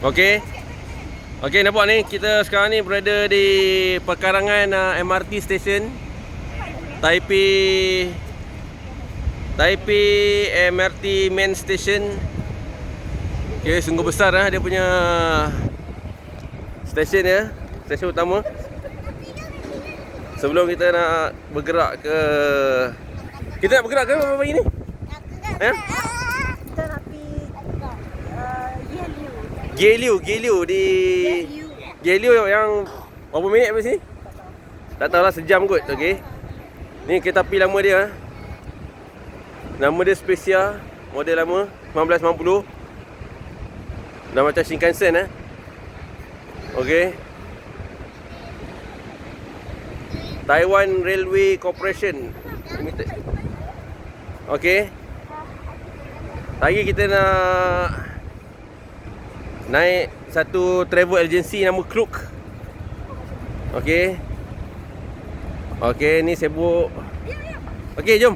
Okey. Okey nampak ni kita sekarang ni berada di pekarangan uh, MRT station Taipei Taipei MRT main station. Okey sungguh besar ah dia punya stesen ya, stesen utama. Sebelum kita nak bergerak ke kita nak bergerak ke apa pagi ni? Eh? Kita nak pergi uh, Yeliu. Geliu, Geliu di Geliu yang berapa minit apa sini? Tak tahulah sejam kot, okey. Ni kereta api lama dia. eh. Nama dia Specia, model lama 1990. Dah macam Shinkansen eh. Okey. Taiwan Railway Corporation Limited. Okey. Lagi kita nak naik satu travel agency nama Klook. Okey. Okey, ni sibuk. Okey, jom.